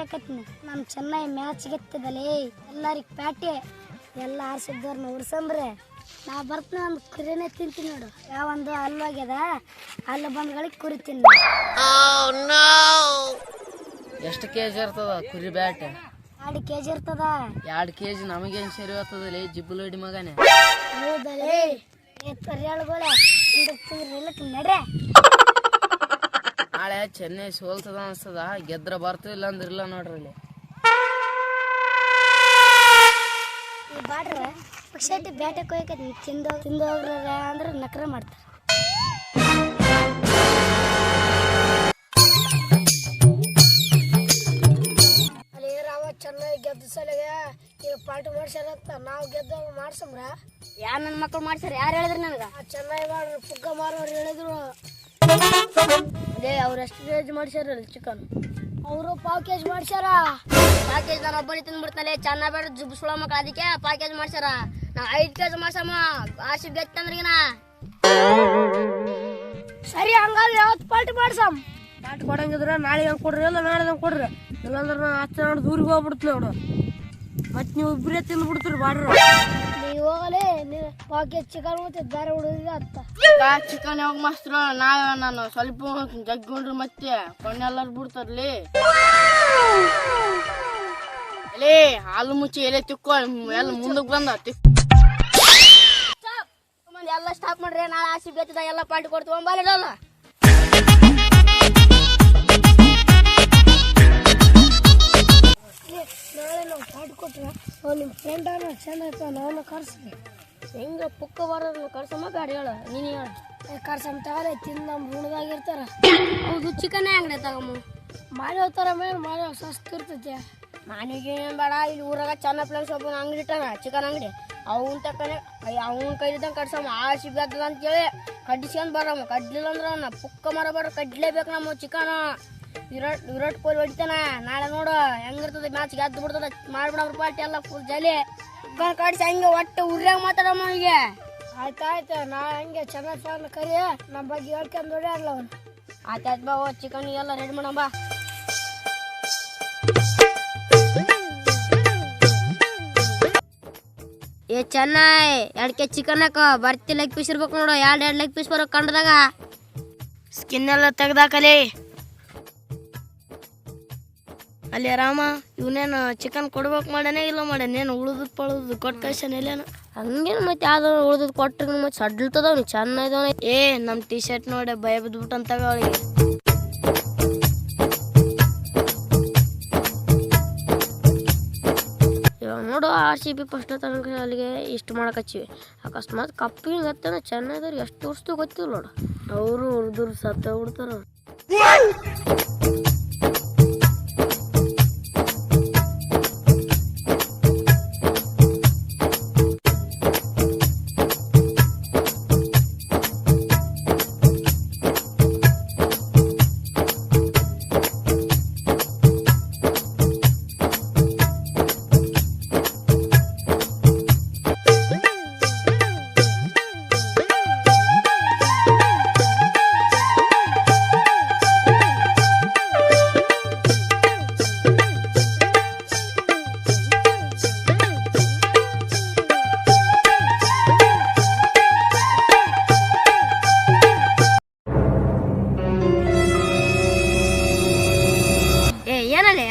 ಹೇಳಕತ್ತೀನಿ ನಮ್ಮ ಚೆನ್ನೈ ಮ್ಯಾಚ್ ಗೆತ್ತದಲೇ? ಎಲ್ಲರಿಗೆ ಪ್ಯಾಟೆ? ಎಲ್ಲ ಆರ್ಸಿದ್ದವ್ರನ್ನ ಉರ್ಸಂಬ್ರೆ? ನಾ ಬರ್ತೀನಿ ಒಂದು ಕುರಿನೆ ತಿಂತೀನಿ ನೋಡು. ಯಾವ ಒಂದು ಹಲ್ವಾಗ್ಯದ ಅಲ್ಲಿ ಬಂದ್ಗಳಿಗೆ ಕುರಿ ತಿನ್ನ. ಎಷ್ಟು ಕೆ ಜಿ ಇರ್ತದ ಕುರಿ ಬ್ಯಾಟ್? ಎರಡು ಕೆ ಜಿ ಇರ್ತದ. ಎರಡು ಕೆ ಜಿ ನಮಗೇನು ಸರಿ ಜಿಬ್ಬು ಲೋಡಿ ಮಗನೇ? ಹೌದಲೇ? ಏ ತಿಂದ್ರೆ ತಿಂದಿರ್ತಿರ್ಲಿಲ್ಲ ನಡ್ರೆ. ನಾಳೆ ಚೆನ್ನೈ ಸೋಲ್ತದ ಅನ್ಸ್ತದ ಗೆದ್ರ ಬರ್ತದ ಇಲ್ಲ ಅಂದ್ರಿಲ್ಲ ನೋಡ್ರಿ ಇಲ್ಲಿ. ಬಾಡ್ರ? ಪಕ್ಷಾಟಿ ಬ್ಯಾಟೆ ಕೊಯ್ಕತ್ತಿ ತಿಂದು ತಿಂದು ಹೋಗ್ರ ಅಂದ್ರೆ ನಕ್ರ ಮಾಡ್ತಾರೆ. ಅಲ್ಲಿ ರಾವ ಚೆನ್ನಾಗಿ ಗೆದ್ದ ಸಲಿಗೆ ಈಗ ಪಾರ್ಟಿ ಮಾಡ್ಸ್ಯಾರತ್ತ ನಾವು ಗೆದ್ದಾಗ ಮಾಡ್ಸಮ್ರ? ಯಾರ ನನ್ನ ಮಕ್ಕಳು ಮಾಡ್ಸ್ಯಾರ? ಯಾರು ಹೇಳಿದ್ರು ನನಗೆ? ಚೆನ್ನಾಗಿ ಮಾಡ್ರಿ ಪುಗ್ಗ ಮಾರೋರು ಹೇಳಿದ್ರು. ಅದೇ ಅವ್ರು ಎಷ್ಟು ಕೆ ಜಿ ಮಾಡ್ಸ್ಯಾರಲ್ಲ ಚಿಕನ್. ಅವರು ಪಾವ್ ಕೇಜ್ ಮಾಡ್ಸ್ಯಾರ. ಪ್ಯಾಕೇಜ್ ನಾನು ಒಬ್ಬನೇ ತಿಂದ್ಬಿಡ್ತಾನೆ ಚೆನ್ನ ಬೇಡ ಜುಬ್ ಸುಳ ಅದಕ್ಕೆ ಪ್ಯಾಕೇಜ್ ಮಾಡ್ಸ್ಯಾರ. ನಾ ಐದು ಕೆ ಜಿ ಮಾಡ್ಸಮ್ಮ ಆಸಿ ಬೆತ್ತಂದ್ರಿಗಿನ ಸರಿ ಹಂಗಾದ್ರೆ ಯಾವತ್ತು ಪಾರ್ಟಿ ಮಾಡ್ಸಮ್? ಪಾಟ್ ಕೊಡಂಗಿದ್ರ ನಾಳೆ ಹಂಗೆ ಕೊಡ್ರಿ ಇಲ್ಲ ನಾಳೆ ಹಂಗೆ ಕೊಡ್ರಿ. ಇಲ್ಲಾಂದ್ರೆ ನಾ ಹತ್ತು ನಾಡು ದೂರಿಗೆ ಹೋಗ್ಬಿಡ್ತೀನಿ ನೋಡು ಮತ್ತೆ ನೀವು ಇಬ್ಬರೇ ತಿಂದು ಬಿಡ್ತೀರಿ ಬಾಡ್ರಿ. ನೀವು ಹೋಗಲೇ ನೀ ಕೆ ಚಿಕನ್ ಮತ್ತೆ ಬೇರೆ ಹುಡುಗಿಗೆ ಅತ್ತ ಚಿಕನ್ ಯಾವಾಗ ಮಸ್ತ್ರ ನಾಳೆ ನಾನು. ಸ್ವಲ್ಪ ಜಗ್ಗೊಂಡ್ರು ಮತ್ತೆ. ಕಣ್ಣೆಲ್ಲರೂ ಬಿಡ್ತಾರ್ಲಿ. ಲೇ ಹಾಲು ಮುಚ್ಚಿ ಎಲೆ ತಿಕ್ಕೋ. ಎಲ್ಲ ಮುಂದಕ್ಕೆ ಬಂದ. ತಿಕ್. ಎಲ್ಲ ಸ್ಟಾಪ್ ಮಾಡ್ರಿ. ನಾಳೆ ಆಸಿ ಬೇತದ ಎಲ್ಲ ಪಾರ್ಟಿ ಕೊಡ್ತೀವಿ. ಬಾಲಿಡಲ್ಲ ನಾಳೆ ನಾವು ಪಾರ್ಟಿ ಕೊಟ್ರೆ ಅವ್ನು ನಿಮ್ಮ ಫ್ರೆಂಡ್ ಅನ್ನ ಚಂದ ಆಯ್ತು ನಾನು ಕರ್ಸ್ರಿ. ಹೆಂಗ ಪುಕ್ಕ ಬರೋದು ಕರ್ಸಮ್ಮ ಬೇಡ ಹೇಳ ನೀನು ಹೇಳ. ಕರ್ಸಮ್ಮ ತಗಲೆ ತಿಂದು ನಮ್ಮ ಋಣದಾಗಿರ್ತಾರ ಹೌದು ಚಿಕನ್ ಅಂಗಡಿ ತಗಮ್ಮ ಮಾಡಿ ಹೋಗ್ತಾರ ಮೇಲೆ ಮಾಡಿ ಸಸ್ತು ಇರ್ತೈತೆ. ಮನೆಗೆ ಬೇಡ ಇಲ್ಲಿ ಊರಾಗ ಚೆನ್ನ ಪ್ಲೇಸ್ ಒಬ್ಬನ ಅಂಗಡಿ ಇಟ್ಟಾನ ಚಿಕನ್ ಅಂಗಡಿ. ಅವನ್ ತಕ್ಕನೆ ಅವನ ಕೈಲಿದ್ದಂಗೆ ಕಡ್ಸಮ್ಮ ಆ ಸಿಗತ್ತದ ಅಂತೇಳಿ ಕಡ್ಸ್ಕೊಂಡ್ ಬರಮ್ಮ. ಕಡ್ಲಿಲ್ಲ ಅಂದ್ರೆ ಅವ್ನ ಪುಕ್ಕ ಮರ ಬರ ಕಡ್ಲೇಬೇಕು ನಮ್ಮ ಚಿಕನ್. ವಿರಾಟ್ ವಿರಾಟ್ ಕೊಹ್ಲಿ ಹೊಡಿತಾನ ನಾಳೆ ನೋಡು ಹೆಂಗಿರ್ತದೆ ಮ್ಯಾಚ್ ಗೆದ್ದು ಬಿಡ್ತದ ಮಾಡ್ಬಿಡ ಪಾರ್ಟಿ ಎಲ್ಲ ಫುಲ್ ಜಲಿ. ಕಡ್ಸಿ ಹಂಗೆ ಒಟ್ಟು ಉರ್ಯಾಗ ಮಾತಾಡಮ್ಮ ಅವನಿಗೆ ಆಯ್ತಾಯ್ತು ನಾ ಹಂಗೆ ಚೆನ್ನಾಗಿ ಫ್ಯಾನ್ ಕರಿ ನಮ್ಮ ಬಗ್ಗೆ ಹೇಳ್ಕೊಂಡು ಹೊಡ್ಯಾಡ್ಲ ಅವನು ಆಯ್ತಾಯ್ತು ಬಾ ಚಿಕನ್ ಎಲ್ಲ ರೆಡಿ ಮಾಡಮ್ಮ ಬಾ. ಏ ಚೆನ್ನೈ ಎರಡು ಕೆ ಚಿಕನ್ ಹಾಕೋ. ಬರ್ತಿ ಲೆಗ್ ಪೀಸ್ ಇರ್ಬೇಕು ನೋಡು. ಎರಡು ಎರಡು ಲೆಗ್ ಪೀಸ್ ಬರೋ ಕಂಡದಾಗ ಸ್ಕಿನ್ ಎಲ್ಲ ತೆಗ್ದಾಕಲಿ. ಅಲ್ಲಿ ಆರಾಮ? ಇವನೇನು ಚಿಕನ್ ಕೊಡ್ಬೇಕು ಮಾಡನೇ ಇಲ್ಲ ಮಾಡೇನೇನು ಉಳಿದು ಪಳುದು ಕೊಟ್ಟು ಕಳ್ಸನ ಎಲ್ಲೇನು ಹಂಗೇನು ಮತ್ತೆ ಯಾವ್ದು ಉಳಿದು ಕೊಟ್ರೆ ಮತ್ತೆ ಸಡ್ಲತದ ಅವ್ನು ಚೆನ್ನ ಇದಾವ ಏ ನಮ್ಮ ಟಿ ಶರ್ಟ್ ನೋಡಿ ಭಯ ಬಿದ್ಬಿಟ್ಟಂತಾಗ ಅವಳಿಗೆ. ಇವಾಗ ನೋಡು ಆರ್ ಸಿ ಬಿ ಫಸ್ಟ್ ತನಕ ಅಲ್ಲಿಗೆ ಇಷ್ಟು ಮಾಡಕಚ್ಚಿವಿ ಅಕಸ್ಮಾತ್ ಕಪ್ಪಿನ ಗತ್ತನ ಚೆನ್ನೈದವ್ರಿಗೆ ಎಷ್ಟು ವರ್ಷದ್ದು ಗೊತ್ತಿಲ್ಲ ನೋಡು. ಅವರು ಉಳಿದ್ರು ಸತ್ತ ಬಿಡ್ತಾರ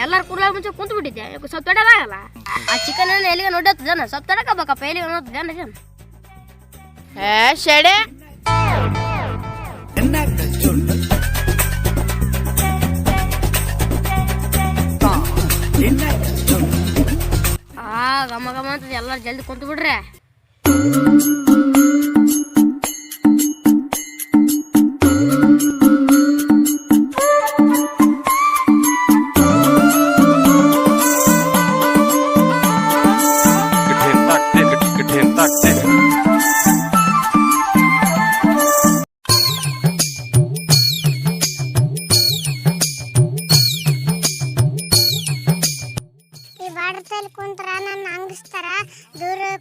ಎಲ್ಲಾರು ಕುರ್ಲ ಮುಂಚೆ ಕುಂತು ಬಿಟ್ಟಿದ್ದೆ ಸ್ವಲ್ಪ ತಡಲಾಗಲ್ಲ ಆ ಚಿಕನ್ ಎಲ್ಲಿಗೆ ನೋಡತ್ತ ಜನ ಸ್ವಲ್ಪ ತಡಕಬೇಕಪ್ಪ ಎಲ್ಲಿಗೆ ನೋಡ್ತ ಜನ ಜನ ಏ ಶೆಡೆ ಆ ಗಮ ಗಮ ಅಂತದ ಎಲ್ಲಾರು ಜಲ್ದಿ ಕುಂತು ಬಿಡ್ರೆ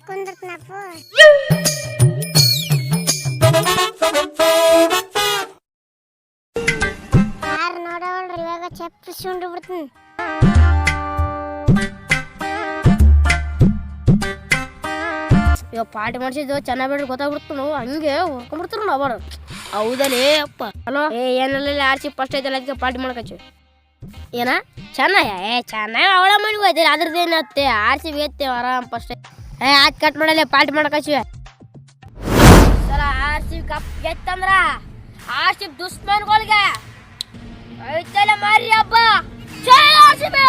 ಕುಂದ್ರಪ್ನಪ್ಪು ಯಾರು ನೋಡವಳ್ರಿ ಇವಾಗ ಚಪ್ಪಿಸ್ಕೊಂಡು ಬಿಡ್ತೀನಿ. ಇವಾಗ ಪಾರ್ಟಿ ಮಾಡಿಸಿದ್ದು ಚೆನ್ನಾಗಿ ಬಿಡ್ರಿ ಗೊತ್ತಾಗ್ಬಿಡ್ತು ನಾವು ಹಂಗೆ ಹೊರ್ಕೊಂಡ್ಬಿಡ್ತಾರ ನಾವು ಅವರು. ಹೌದಲೇ, ಅಪ್ಪ. ಹಲೋ? ಏ, ಏನಿಲ್ಲ ಆರ್ಸಿ ಫಸ್ಟ್ ಐತೆ ಅದಕ್ಕೆ ಪಾಟಿ ಮಾಡ್ಕೊಚ್ಚು ಏನ? ಚೆನ್ನಾಗ ಏ, ಚೆನ್ನಾಗಿ ಅವಳ ಮನೆಗೆ ಹೋಯ್ತೀರಿ ಅದ್ರದ್ದೇನತ್ತೆ ಆರ್ಸಿ ಬೇತ್ತೇವೆ ಆರಾಮ್ ಫಸ್ಟ್ ಐತೆ ಏ ಆಯ್ತು ಕಟ್ ಮಾಡಲ್ಲ ಪಾರ್ಟಿ ಮಾಡಕಚ್ಚು ಸಲ ಆರ್ ಸಿ ಕಪ್ ಗೆತ್ತಂದ್ರ ಆರ್ ಸಿ ದುಶ್ಮನ್ಗಳಿಗೆ ಐತಲ್ಲ ಮಾರಿ ಹಬ್ಬ ಜೈ ಆರ್ ಸಿ ಬಿ